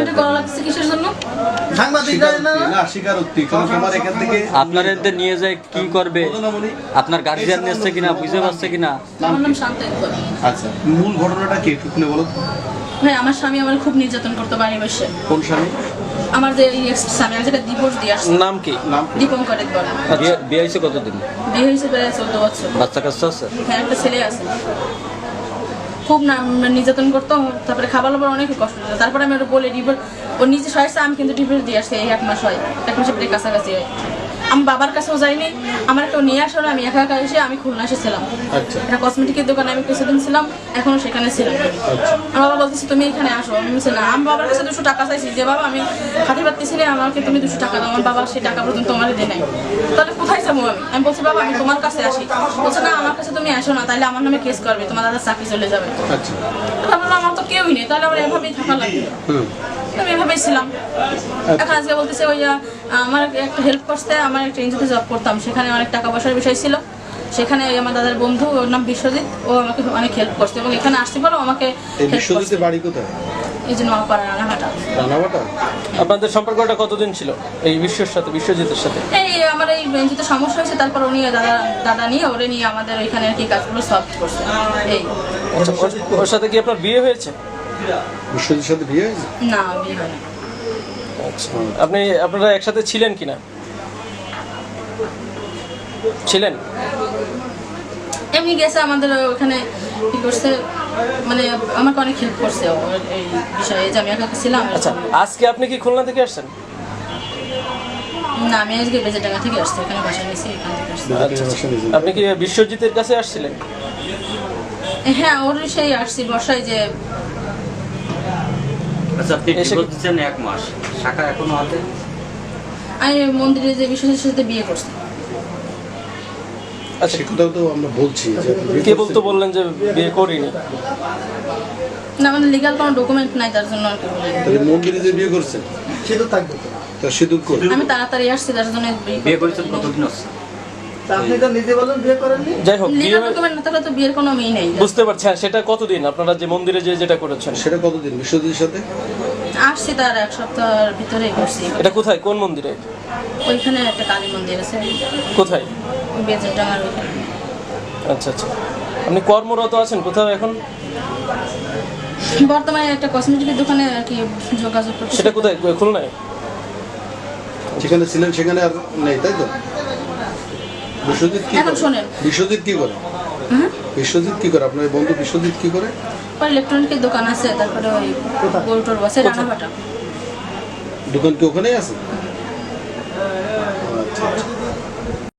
এটা করা লাগছে কিসের জন্য? এদের নিয়ে যায় কি করবে? আপনার গার্জিয়ান নিচ্ছে কিনা বুঝতে পারছে কিনা? আমার নাম শান্ত আচ্ছা মূল ঘটনাটা কি একটু খুলে বলো। ভাই আমার স্বামী আমার খুব নির্যাতন করতো বাড়ি বসে কোন স্বামী? আমার যে স্বামী যেটা ডিভোর্স দিয়ে আসছি। নাম কি? নাম দীপঙ্কর একবার বিয়ে বিয়ে হয়েছে কতদিন? বিয়ে হয়েছে প্রায় চোদ্দ বছর। বাচ্চা কাচ্চা আছে? হ্যাঁ একটা ছেলে আছে। খুব নাম নির্যাতন করতো, তারপরে খাবার লাবার অনেক কষ্ট হতো। তারপরে আমি ওটা বলে ডিভোর্স ও নিজে সয়েছে আমি কিন্তু ডিভোর্স দিয়ে আসছি, এই এক মাস হয়। এক মাসের কাছাকাছি হয়। আমি বাবার কাছেও যাইনি আমার কেউ নিয়ে আসলো আমি একা একা এসে আমি খুলনা এসেছিলাম আচ্ছা। একটা কসমেটিকের দোকানে আমি কিছুদিন ছিলাম এখনও সেখানে ছিলাম। আমার বাবা বলতেছে তুমি এখানে আসো। আমি বলছি না আমি বাবার কাছে দুশো টাকা চাইছি। যে বাবা আমি খাতে পারতেছি না আমাকে তুমি দুশো টাকা দাও আমার বাবা সেই টাকা পর্যন্ত তোমার দিয়ে নাই। তাহলে কোথায় যাব আমি? আমি বলছি বাবা আমি তোমার কাছে আসি। বলছে না আমার কাছে তুমি আসো না তাহলে আমার নামে কেস করবে তোমার দাদার চাকরি চলে যাবে। আচ্ছা। আমার তো কেউই নেই তাহলে আমার এভাবেই থাকা লাগবে। আমি এভাবেই ছিলাম। এখন আজকে বলতেছে ওই আমার একটা হেল্প করতে আমার একটা এনজিওতে জব করতাম। সেখানে অনেক টাকা পয়সার বিষয় ছিল। সেখানে আমার দাদার বন্ধু ওর নাম বিশ্বজিৎ। ও আমাকে অনেক হেল্প করছে এবং এখানে আসতে পারো আমাকে বিশ্বজিতের বাড়ি কোথায়? এই যে নোয়াপাড়া রানাঘাটা রানাবাটা আপনাদের সম্পর্কটা কতদিন ছিল? এই বিশ্বের সাথে বিশ্বজিতের সাথে? এই আমার এই এনজিওতে সমস্যা হয়েছে তারপর উনি দাদা দাদা নিয়ে ওরে নিয়ে আমাদের ওইখানে আর কি কাজগুলো সলভ করছে। এই। আচ্ছা ওর- সাথে কি আপনার বিয়ে হয়েছে? বিশ্বজিতের সাথে বিয়ে হয়েছে? না বিয়ে হয়নি। আচ্ছা। আপনি আপনারা একসাথে ছিলেন কিনা? ছিলেন? এমনি গেছে আমাদের ওখানে কি করছে মানে আমাকে অনেক হেল্প করছে এই বিষয়ে যে আমি একা ছিলাম। আচ্ছা আজকে আপনি কি খুলনা থেকে আসছেন? না আমি আজকে বেজেডাঙ্গা থেকে আসছি এখানে বাসা নিয়েছি এখান থেকে আসছি। আপনি কি বিশ্বজিতের কাছে আসছিলেন? হ্যাঁ ওর সেই আসছি বর্ষায় যে আচ্ছা আপনি এক মাস? শাখা এখনও হাতে আমি মন্দিরে যে বিশ্বজিৎ সাথে বিয়ে করছি। সে কথাও তো আমরা বলছি কে বলতো বললেন যে বিয়ে করিনি? না আমাদের লিগাল কোনো ডকুমেন্ট নাই তার জন্য আর কি বলি মন্দিরে যে বিয়ে করছেন থাকবে। তো। সিঁদুর করে আমি তাড়াতাড়ি আসছি তার জন্য বিয়ে করেছেন কতদিন হচ্ছে তা আপনি তো নিজে বলেন বিয়ে করেননি? যাই হোক বিয়ে লিগাল ডকুমেন্ট না থাকলে তো বিয়ের কোনো মেয়ে নেই। বুঝতে পারছি হ্যাঁ সেটা কতদিন? আপনারা যে মন্দিরে যে যেটা করেছেন। সেটা কতদিন? বিশ্বজিতের সাথে? আসছি তার এক সপ্তাহের ভিতরেই করছি। এটা কোথায়? কোন মন্দিরে? ওইখানে একটা কালী মন্দির আছে। কোথায়? ওই বেজেডাঙ্গার ওইখানে। আচ্ছা আচ্ছা। আপনি কর্মরত আছেন কোথাও এখন? বর্তমানে একটা কসমেটিকের দোকানে আর কি যোগাযোগ করছি সেটা কোথায়? খুলনায়? যেখানে ছিলেন সেখানে আর নেই তাই তো? বিশ্বজিৎ কি এখন? শোনেন। বিশ্বজিৎ কি করে? বিশ্বজিৎ কি করে? আপনার বন্ধু বিশ্বজিৎ কি করে? ইলেকট্রনিকের দোকান আছে তারপরে ওই গরুটোর বসে রানাঘাটা। দোকান কি ওখানেই আছে? আচ্ছা, আচ্ছা।